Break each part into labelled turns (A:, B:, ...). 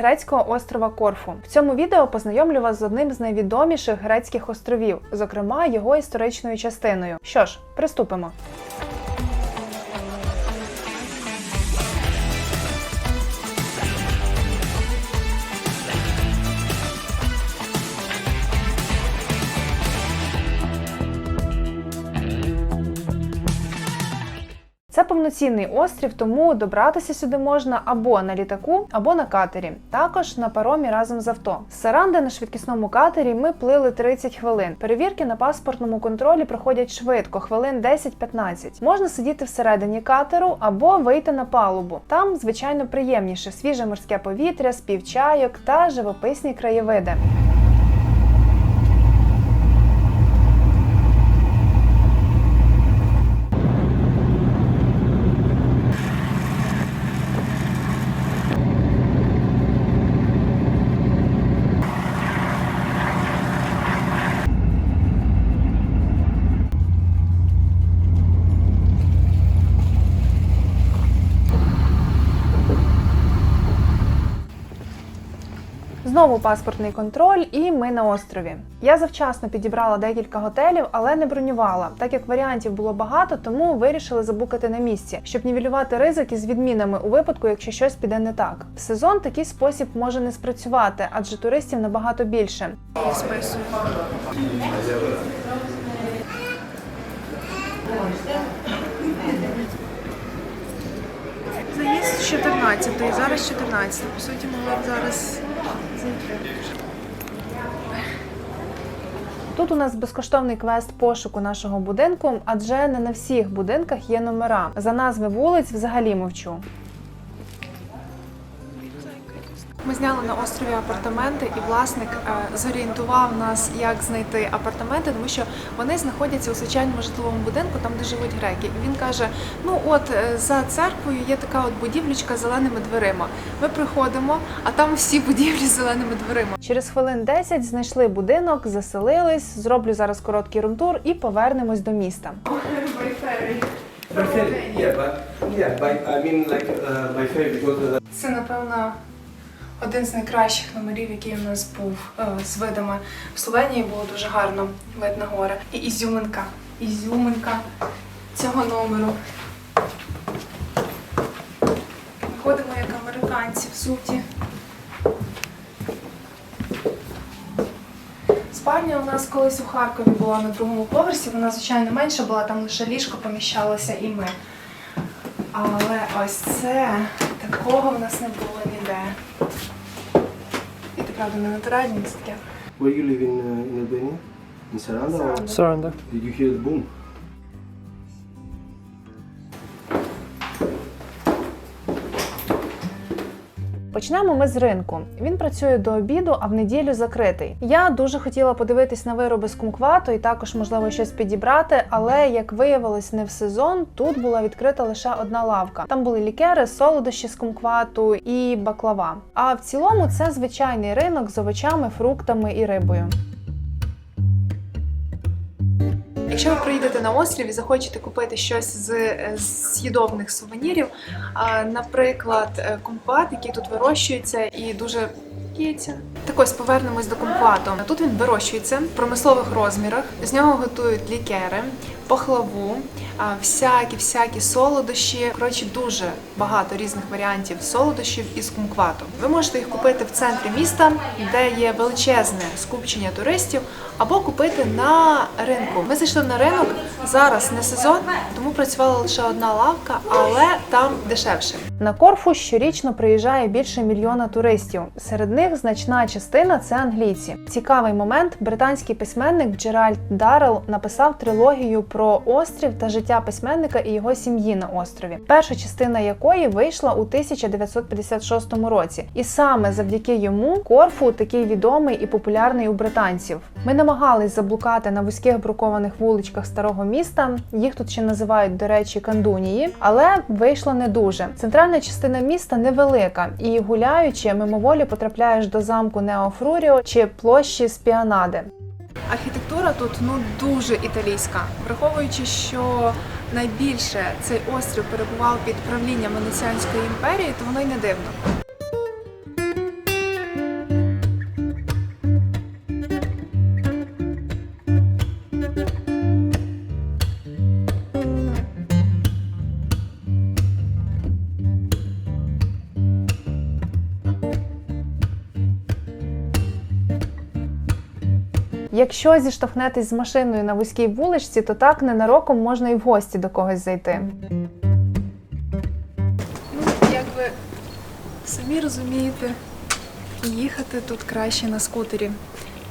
A: Грецького острова Корфу. В цьому відео познайомлю вас з одним з найвідоміших грецьких островів, зокрема його історичною частиною. Що ж, приступимо. Повноцінний острів, тому добратися сюди можна або на літаку, або на катері. Також на паромі разом з авто. З Саранди на швидкісному катері ми плили 30 хвилин. Перевірки на паспортному контролі проходять швидко, хвилин 10-15. Можна сидіти всередині катеру або вийти на палубу. Там, звичайно, приємніше свіже морське повітря, спів чайок та живописні краєвиди. Знову паспортний контроль, і ми на острові. Я завчасно підібрала декілька готелів, але не бронювала. Так як варіантів було багато, тому вирішили забукати на місці, щоб нівелювати ризики з відмінами у випадку, якщо щось піде не так. В сезон такий спосіб може не спрацювати, адже туристів набагато більше.
B: Заїзд з 14 зараз 14 По суті, могла зараз.
A: Тут у нас безкоштовний квест пошуку нашого будинку, адже не на всіх будинках є номера. За назви вулиць взагалі мовчу.
B: Ми зняли на острові апартаменти, і власник е, зорієнтував нас, як знайти апартаменти, тому що вони знаходяться у звичайному житловому будинку, там де живуть греки. І він каже: ну от е, за церквою є така от будівлічка з зеленими дверима. Ми приходимо, а там всі будівлі з зеленими дверима.
A: Через хвилин 10 знайшли будинок, заселились. Зроблю зараз короткий румтур і повернемось до міста.
B: Це, напевно, один з найкращих номерів, який у нас був е, з видами. В Словенії було дуже гарно вид на гори. І ізюминка. Ізюминка цього номеру. Виходимо як американці в суті. Спальня у нас колись у Харкові була на другому поверсі. Вона, звичайно, менша була, там лише ліжко поміщалося і ми. Але ось це такого в нас не було Rather.
C: Where you live in uh, in Albania? In Saranda? Saranda.
D: Saranda.
C: Did you hear the boom?
A: Почнемо ми з ринку. Він працює до обіду, а в неділю закритий. Я дуже хотіла подивитись на вироби з кумквату і також, можливо, щось підібрати, але як виявилось, не в сезон. Тут була відкрита лише одна лавка. Там були лікери, солодощі з кумквату і баклава. А в цілому це звичайний ринок з овочами, фруктами і рибою.
B: Якщо ви приїдете на острів і захочете купити щось з е, з'їдобних сувенірів, наприклад, компат, який тут вирощується, і дуже. Так ось повернемось до компату. Тут він вирощується в промислових розмірах. З нього готують лікери, пахлаву, а, всякі всякі солодощі. Коротше, дуже багато різних варіантів солодощів із кумквату. Ви можете їх купити в центрі міста, де є величезне скупчення туристів, або купити на ринку. Ми зайшли на ринок зараз не сезон, тому працювала лише одна лавка, але там дешевше.
A: На Корфу щорічно приїжджає більше мільйона туристів. Серед них значна частина це англійці. Цікавий момент: британський письменник Джеральд Даррелл написав трилогію про острів та життя письменника і його сім'ї на острові, перша частина якої вийшла у 1956 році. І саме завдяки йому Корфу такий відомий і популярний у британців. Ми намагались заблукати на вузьких брукованих вуличках старого міста. Їх тут ще називають, до речі, кандунії, але вийшло не дуже. Центральна частина міста невелика, і гуляючи, мимоволі потрапляєш до замку Неофруріо чи площі Спіанади.
B: Архітектура тут ну дуже італійська, враховуючи, що найбільше цей острів перебував під правлінням Венеціанської імперії, то воно й не дивно.
A: Якщо зіштовхнетесь з машиною на вузькій вуличці, то так ненароком можна і в гості до когось зайти.
E: Ну, як ви самі розумієте, їхати тут краще на скутері.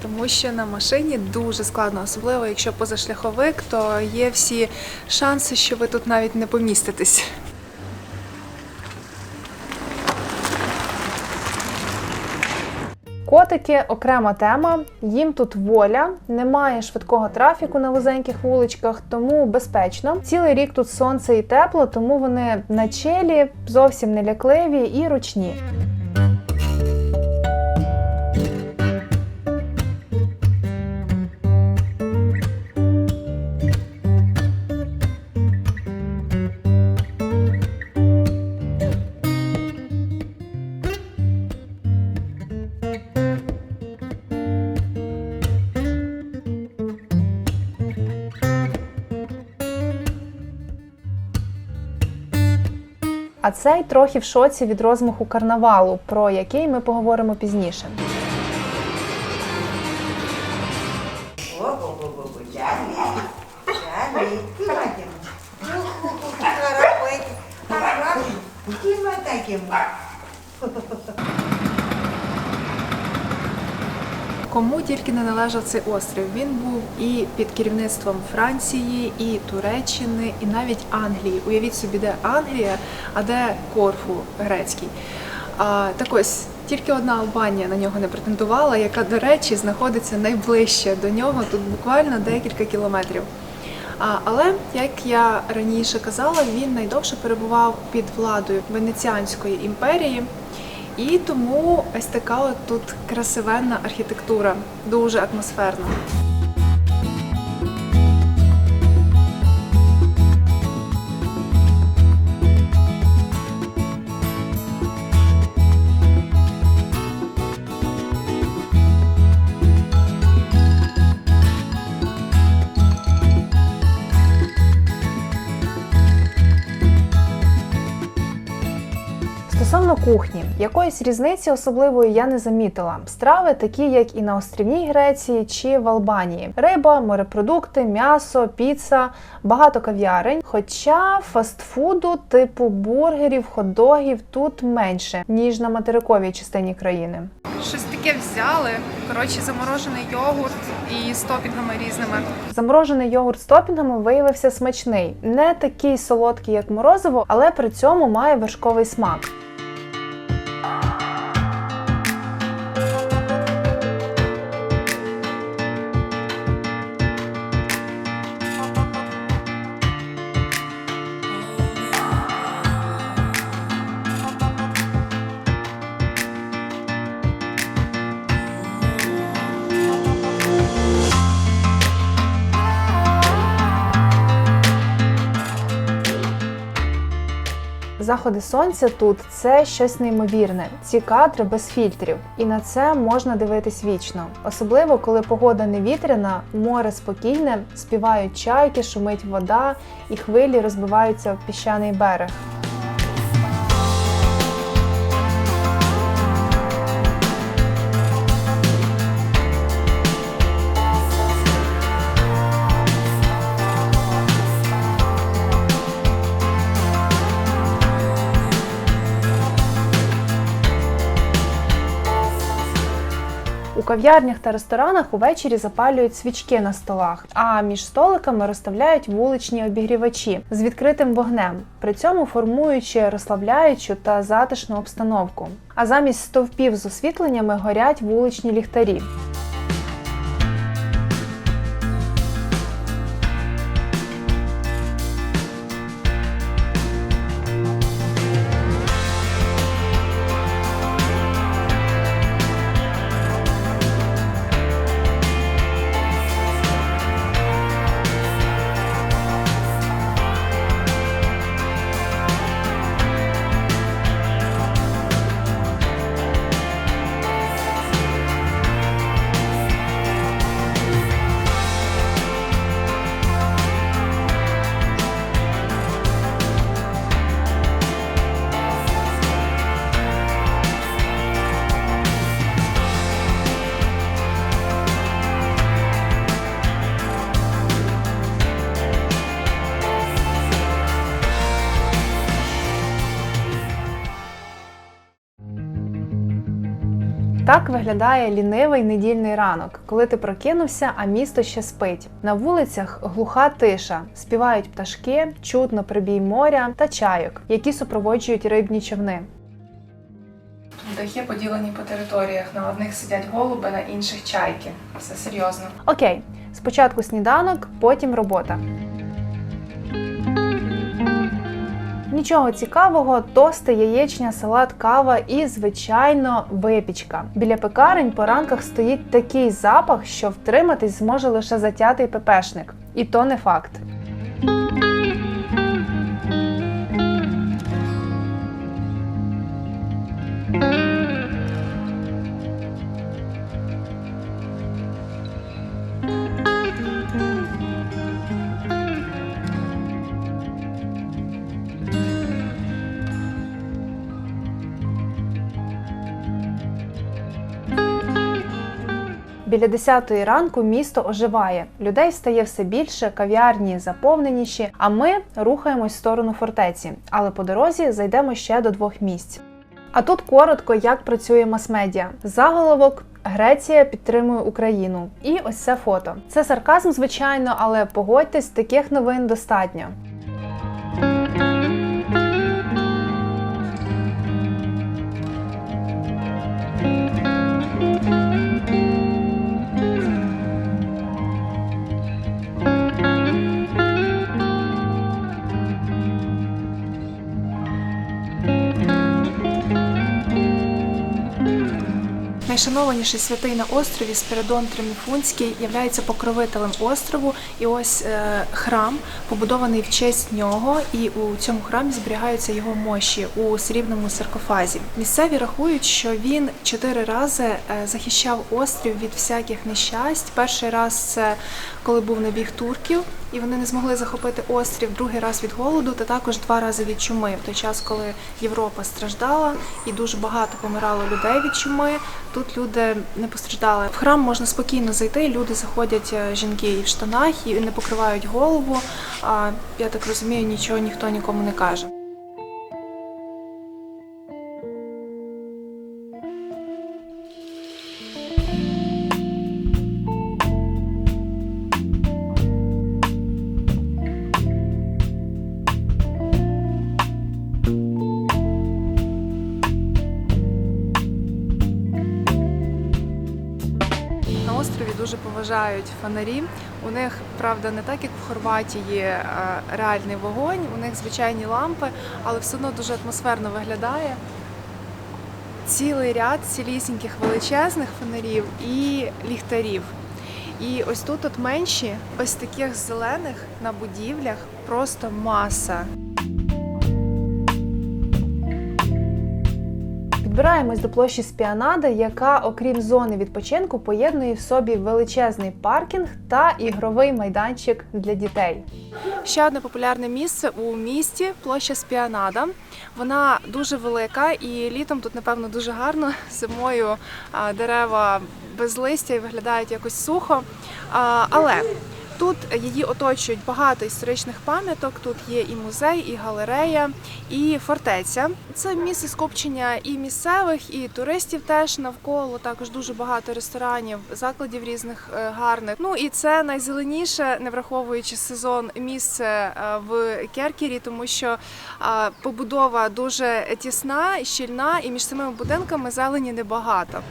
E: Тому що на машині дуже складно, особливо якщо позашляховик, то є всі шанси, що ви тут навіть не поміститесь.
A: Котики окрема тема. Їм тут воля, немає швидкого трафіку на вузеньких вуличках, тому безпечно. Цілий рік тут сонце і тепло, тому вони на челі, зовсім не лякливі і ручні. А цей трохи в шоці від розмаху карнавалу, про який ми поговоримо пізніше.
F: Ого-го-го,
E: Кому тільки не належав цей острів. Він був і під керівництвом Франції, і Туреччини, і навіть Англії. Уявіть собі, де Англія, а де Корфу грецький. А, так ось тільки одна Албанія на нього не претендувала, яка, до речі, знаходиться найближче до нього, тут буквально декілька кілометрів. А, але, як я раніше казала, він найдовше перебував під владою Венеціанської імперії. І тому ось така от тут красивенна архітектура, дуже атмосферна.
A: Якоїсь різниці особливої я не замітила. Страви такі, як і на острівній Греції чи в Албанії: риба, морепродукти, м'ясо, піца, багато кав'ярень. Хоча фастфуду типу бургерів, хот-догів тут менше ніж на материковій частині країни.
E: Щось таке взяли. Коротше, заморожений йогурт і з топінгами різними.
A: Заморожений йогурт з топінгами виявився смачний, не такий солодкий, як морозиво, але при цьому має вершковий смак. Заходи сонця тут це щось неймовірне. Ці кадри без фільтрів, і на це можна дивитись вічно. Особливо коли погода не вітряна, море спокійне, співають чайки, шумить вода, і хвилі розбиваються в піщаний берег. Кав'ярнях та ресторанах увечері запалюють свічки на столах, а між столиками розставляють вуличні обігрівачі з відкритим вогнем, при цьому формуючи розслабляючу та затишну обстановку. А замість стовпів з освітленнями горять вуличні ліхтарі.
C: Так виглядає лінивий недільний ранок, коли ти прокинувся, а місто ще спить. На вулицях глуха тиша, співають пташки, чутно прибій моря та чайок, які супроводжують рибні човни.
A: Дахи поділені по територіях. На одних сидять голуби, на інших чайки. Все серйозно.
C: Окей, спочатку сніданок, потім робота. Нічого цікавого, тости, яєчня, салат, кава і, звичайно, випічка. Біля пекарень по ранках стоїть такий запах, що втриматись зможе лише затятий пепешник. І то не факт. Біля 10 ранку місто оживає. Людей стає все більше, кав'ярні заповненіші. А ми рухаємось в сторону фортеці. Але по дорозі зайдемо ще до двох місць. А тут коротко, як працює мас-медіа. Заголовок Греція підтримує Україну. І ось це фото. Це сарказм, звичайно, але погодьтесь, таких новин достатньо.
A: Найшанованіший святий на острові Спиридон Триміфунський являється покровителем острову. І ось е, храм побудований в честь нього, і у цьому храмі зберігаються його мощі у срібному саркофазі. Місцеві рахують, що він чотири рази е, захищав острів від всяких нещасть. Перший раз це коли був набіг турків, і вони не змогли захопити острів. Другий раз від голоду, та також два рази від чуми. В той час, коли Європа страждала і дуже багато помирало людей від чуми. Тут люди не постраждали. В храм можна спокійно зайти. Люди заходять е, жінки і в штанах, і не покривають голову. А я так розумію, нічого ніхто нікому не каже. Фонарі. У них, правда, не так як в Хорватії е, реальний вогонь, у них звичайні лампи, але все одно дуже атмосферно виглядає. Цілий ряд цілісіньких величезних фонарів і ліхтарів. І ось тут от менші, ось таких зелених на будівлях просто маса.
C: Підбираємось до площі Спіанади, яка, окрім зони відпочинку, поєднує в собі величезний паркінг та ігровий майданчик для дітей.
A: Ще одне популярне місце у місті площа Спіанада. Вона дуже велика і літом тут, напевно, дуже гарно. Зимою дерева без листя і виглядають якось сухо. Але тут її оточують багато історичних пам'яток. Тут є і музей, і галерея, і фортеця. Це місце скупчення і місцевих, і туристів теж навколо. Також дуже багато ресторанів, закладів різних е, гарних. Ну і це найзеленіше, не враховуючи сезон, місце е, в Керкері, тому що е, побудова дуже тісна, щільна, і між самими будинками зелені небагато.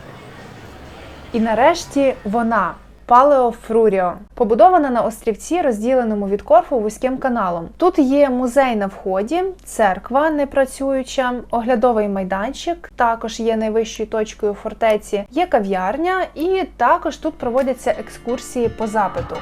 C: І нарешті вона. Палео Фруріо побудована на острівці, розділеному від Корфу вузьким каналом. Тут є музей на вході, церква непрацююча, оглядовий майданчик. Також є найвищою точкою фортеці. Є кав'ярня, і також тут проводяться екскурсії по запиту.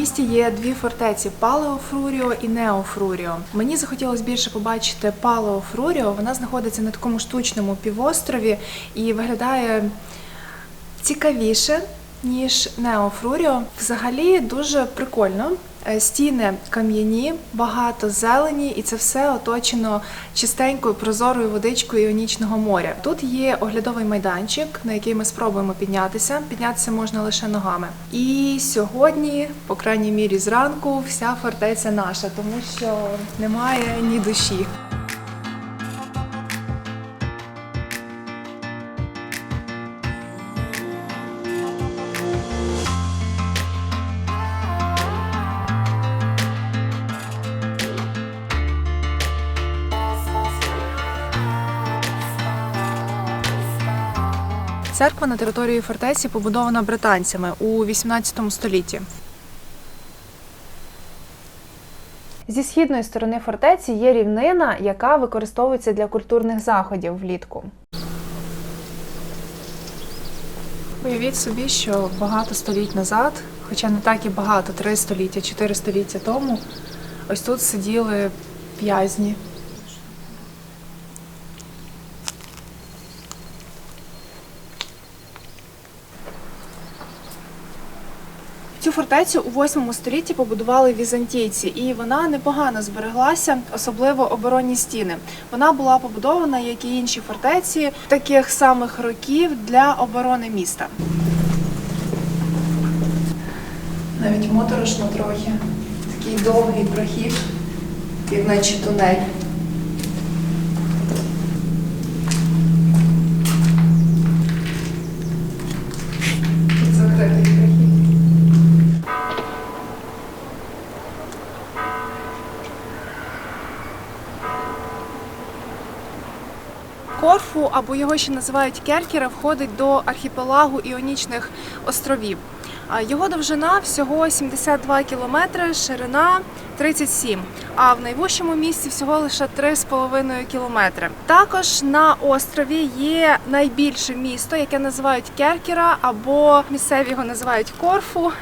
A: Місті є дві фортеці Палео Фруріо і Нео Фруріо. Мені захотілося більше побачити Палео Фруріо. Вона знаходиться на такому штучному півострові і виглядає цікавіше. Ніж Нео Фруріо. Взагалі дуже прикольно. Е, Стіни кам'яні, багато зелені, і це все оточено чистенькою прозорою водичкою Іонічного моря. Тут є оглядовий майданчик, на який ми спробуємо піднятися. Піднятися можна лише ногами. І сьогодні, по крайній мірі, зранку, вся фортеця наша, тому що немає ні душі. Церква на території фортеці побудована британцями у 18 столітті.
C: Зі східної сторони фортеці є рівнина, яка використовується для культурних заходів влітку.
A: Уявіть собі, що багато століть назад, хоча не так і багато, три століття, чотири століття тому, ось тут сиділи в'язні. Цю фортецю у 8 столітті побудували візантійці, і вона непогано збереглася, особливо оборонні стіни. Вона була побудована, як і інші фортеці, таких самих років для оборони міста. Навіть моторошно трохи. Такий довгий прохід, як наче тунель. Або його ще називають Керкера, входить до архіпелагу Іонічних островів. Його довжина всього 72 кілометри, ширина 37, а в найвищому місці всього лише 3,5 кілометри. Також на острові є найбільше місто, яке називають Керкера, або місцеві його називають Корфу.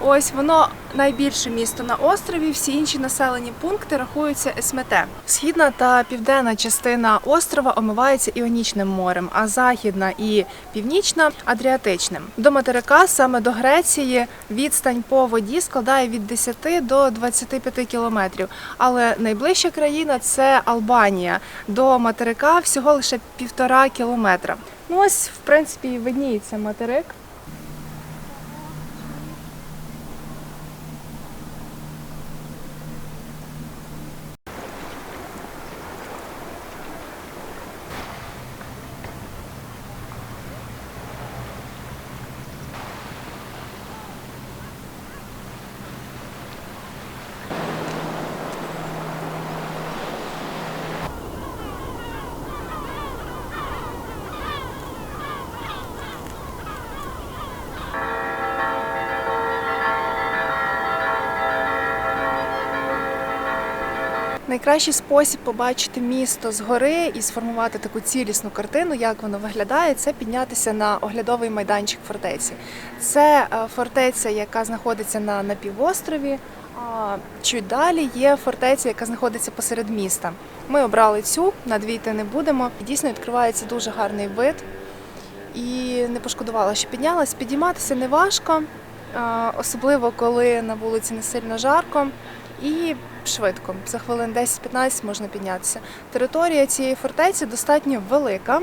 A: Ось воно найбільше місто на острові. Всі інші населені пункти рахуються СМТ. Східна та південна частина острова омивається Іонічним морем, а західна і північна Адріатичним. До материка, саме до Греції, відстань по воді складає від 10 до 25 кілометрів. Але найближча країна це Албанія. До материка всього лише півтора кілометра. Ну ось, в принципі, видніється материк. Найкращий спосіб побачити місто згори і сформувати таку цілісну картину, як воно виглядає, це піднятися на оглядовий майданчик фортеці. Це е, фортеця, яка знаходиться на напівострові. А чуть далі є фортеця, яка знаходиться посеред міста. Ми обрали цю, на дві не будемо. Дійсно відкривається дуже гарний вид. І не пошкодувала, що піднялась. Підійматися не важко, особливо коли на вулиці не сильно жарко. І швидко, за хвилин 10-15 можна піднятися. Територія цієї фортеці достатньо велика,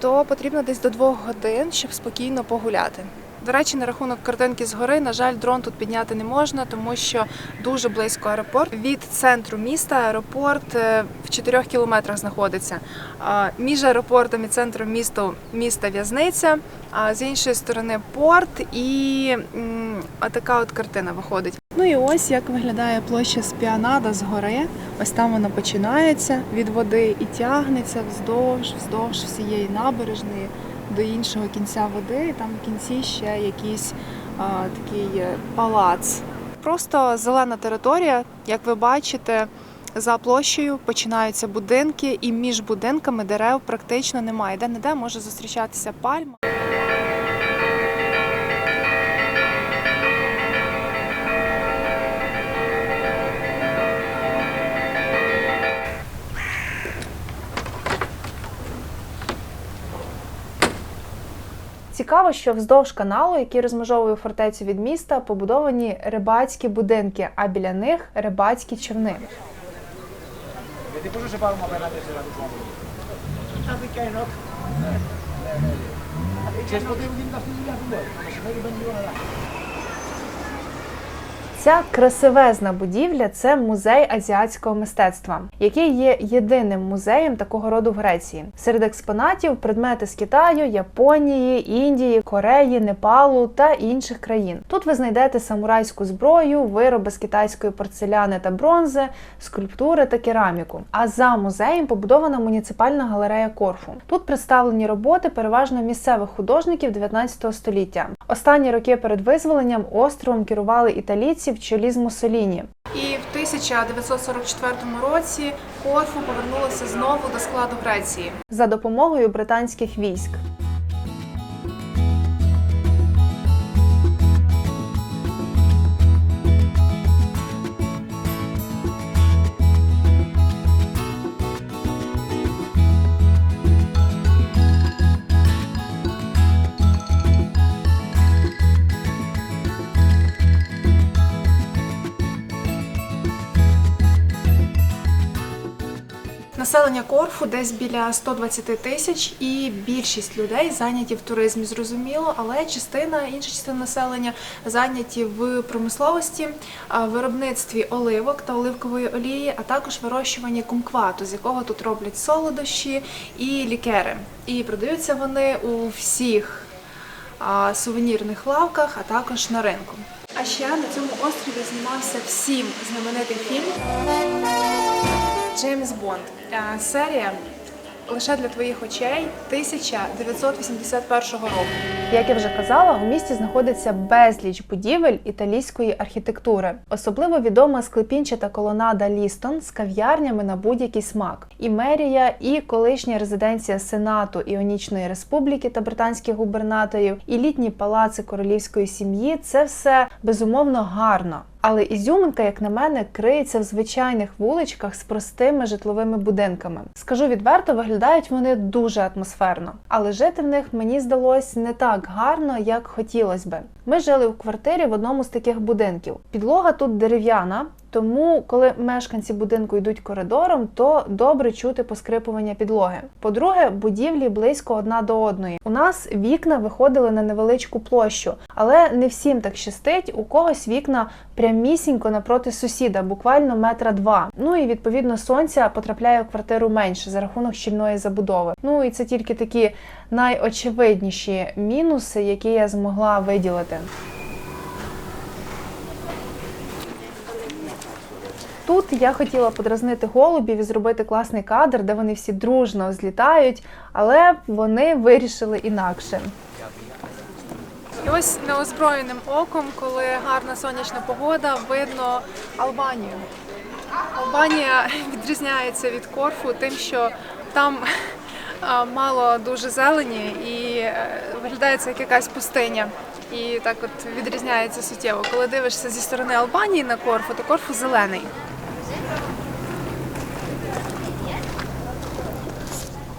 A: то потрібно десь до двох годин, щоб спокійно погуляти. До речі, на рахунок картинки згори, на жаль, дрон тут підняти не можна, тому що дуже близько аеропорт. Від центру міста аеропорт е, в 4 кілометрах знаходиться. Між аеропортом і центром міста міста в'язниця, а з іншої сторони порт і така от картина виходить. Ну і ось як виглядає площа Спіанада згори. Ось там вона починається від води і тягнеться вздовж, вздовж всієї набережної до іншого кінця води. І там в кінці ще якийсь а, такий е, палац. Просто зелена територія, як ви бачите. За площею починаються будинки, і між будинками дерев практично немає. Де не де може зустрічатися пальма. Цікаво, що вздовж каналу, який розмежовує фортецю від міста, побудовані рибацькі будинки, а біля них рибацькі човни.
G: Через
A: Ця красивезна будівля це музей азіатського мистецтва, який є єдиним музеєм такого роду в Греції. Серед експонатів предмети з Китаю, Японії, Індії, Кореї, Непалу та інших країн. Тут ви знайдете самурайську зброю, вироби з китайської порцеляни та бронзи, скульптури та кераміку. А за музеєм побудована муніципальна галерея Корфу. Тут представлені роботи переважно місцевих художників 19 століття. Останні роки перед визволенням островом керували італійці в чолі з Муссоліні.
H: І в 1944 році Корфу повернулася знову до складу Греції.
A: за допомогою британських військ.
H: Населення Корфу десь біля 120 тисяч, і більшість людей зайняті в туризмі, зрозуміло, але частина, інша частина населення зайняті в промисловості, виробництві оливок та оливкової олії, а також вирощуванні кумквату, з якого тут роблять солодощі і лікери. І продаються вони у всіх сувенірних лавках, а також на ринку. А ще на цьому острові знімався всім знаменитий фільм Джеймс Бонд. Е, Серія лише для твоїх очей 1981 року.
A: Як я вже казала, у місті знаходиться безліч будівель італійської архітектури. Особливо відома склепінчата колонада Лістон з кав'ярнями на будь-який смак. І мерія, і колишня резиденція Сенату Іонічної Республіки та британських губернаторів, і літні палаци королівської сім'ї це все безумовно гарно. Але ізюминка, як на мене, криється в звичайних вуличках з простими житловими будинками. Скажу відверто, виглядають вони дуже атмосферно, але жити в них мені здалось не так гарно, як хотілося би. Ми жили в квартирі в одному з таких будинків. Підлога тут дерев'яна, тому, коли мешканці будинку йдуть коридором, то добре чути поскрипування підлоги. По-друге, будівлі близько одна до одної. У нас вікна виходили на невеличку площу, але не всім так щастить. У когось вікна прямісінько напроти сусіда, буквально метра два. Ну і відповідно сонця потрапляє в квартиру менше за рахунок щільної забудови. Ну і це тільки такі найочевидніші мінуси, які я змогла виділити. Тут я хотіла подразнити голубів і зробити класний кадр, де вони всі дружно злітають, але вони вирішили інакше.
H: І ось неозброєним оком, коли гарна сонячна погода, видно Албанію. Албанія відрізняється від Корфу тим, що там мало дуже зелені і е, виглядає це як якась пустиня. І так от відрізняється суттєво. Коли дивишся зі сторони Албанії на Корфу, то Корфу зелений.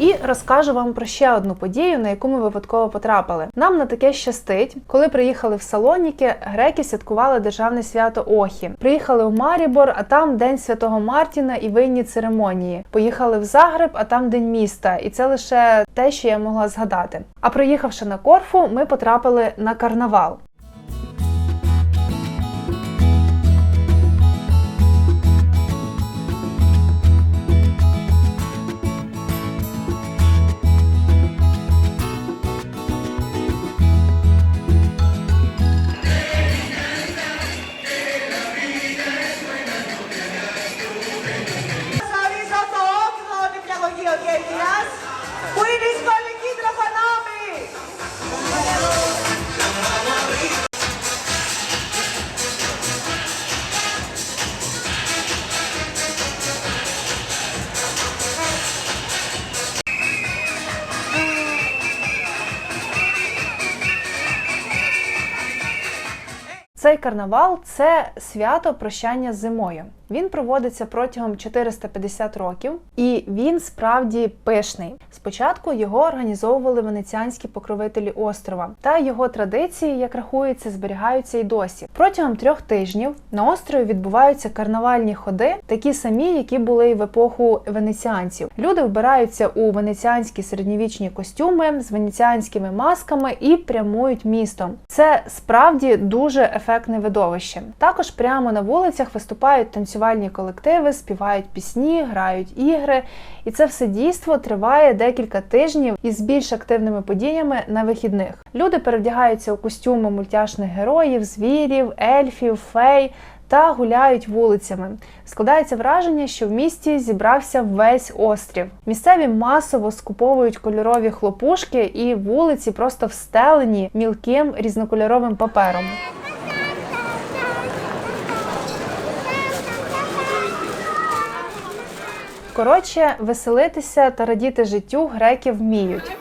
A: І розкажу вам про ще одну подію, на яку ми випадково потрапили. Нам на таке щастить, коли приїхали в Салоніки, греки святкували державне свято Охі. Приїхали в Марібор, а там День Святого Мартіна і винні церемонії. Поїхали в Загреб, а там День міста. І це лише те, що я могла згадати. А приїхавши на Корфу, ми потрапили на карнавал. Карнавал це свято прощання з зимою.
C: Він проводиться протягом 450 років, і він справді пишний. Спочатку його організовували венеціанські покровителі острова, та його традиції, як рахується, зберігаються й досі. Протягом трьох тижнів на острові відбуваються карнавальні ходи, такі самі, які були в епоху венеціанців. Люди вбираються у венеціанські середньовічні костюми з венеціанськими масками і прямують містом. Це справді дуже ефектне видовище. Також прямо на вулицях виступають танцювальні колективи, співають пісні, грають ігри, і це все дійство триває декілька тижнів із більш активними подіями на вихідних. Люди перевдягаються у костюми мультяшних героїв, звірів, ельфів, фей. Та гуляють вулицями. Складається враження, що в місті зібрався весь острів. Місцеві масово скуповують кольорові хлопушки, і вулиці просто встелені мілким різнокольоровим папером. Коротше, веселитися та радіти життю греки вміють.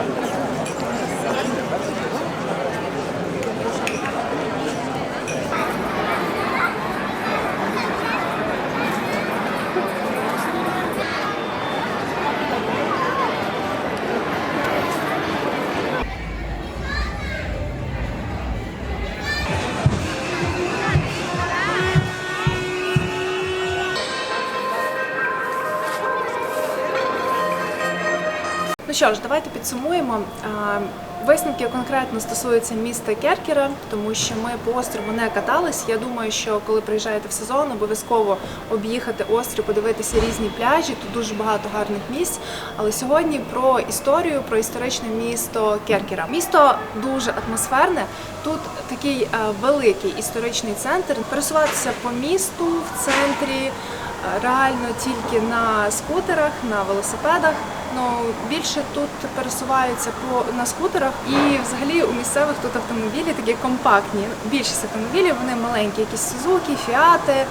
A: Thank you. Що ж, давайте підсумуємо. Висновки конкретно стосуються міста Керкера, тому що ми по острову не катались. Я думаю, що коли приїжджаєте в сезон, обов'язково об'їхати острів, подивитися різні пляжі. Тут дуже багато гарних місць. Але сьогодні про історію, про історичне місто Керкера. Місто дуже атмосферне. Тут такий е, великий історичний центр. Пересуватися по місту в центрі реально тільки на скутерах, на велосипедах. Ну більше тут пересуваються по на скутерах, і взагалі у місцевих тут автомобілі такі компактні. Більшість автомобілів вони маленькі, якісь Сузуки, Фіати,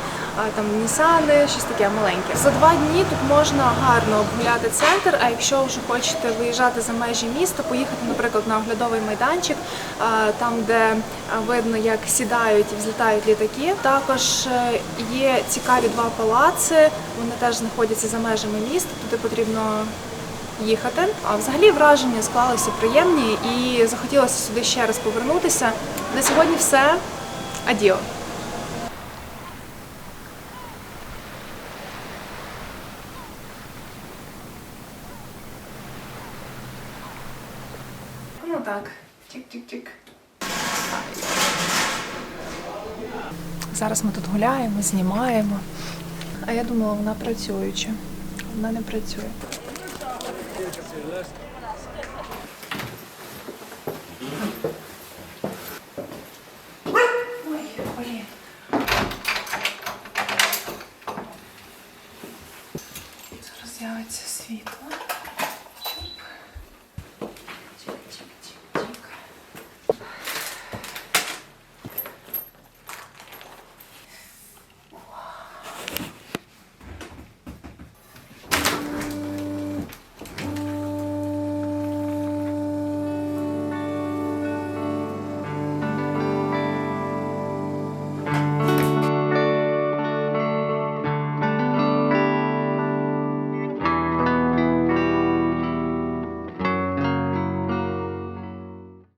A: там Нісани, щось таке маленьке. За два дні тут можна гарно обгуляти центр. А якщо вже хочете виїжджати за межі міста, поїхати, наприклад, на оглядовий майданчик, там де видно, як сідають і взлітають літаки. Також е, є цікаві два палаци. Вони теж знаходяться за межами міста. Туди потрібно їхати. А взагалі враження склалися приємні і захотілося сюди ще раз повернутися. На сьогодні все. Адіо. Так, чик-чик-чик. Зараз ми тут гуляємо, знімаємо. А я думала, вона працююча. Вона не працює.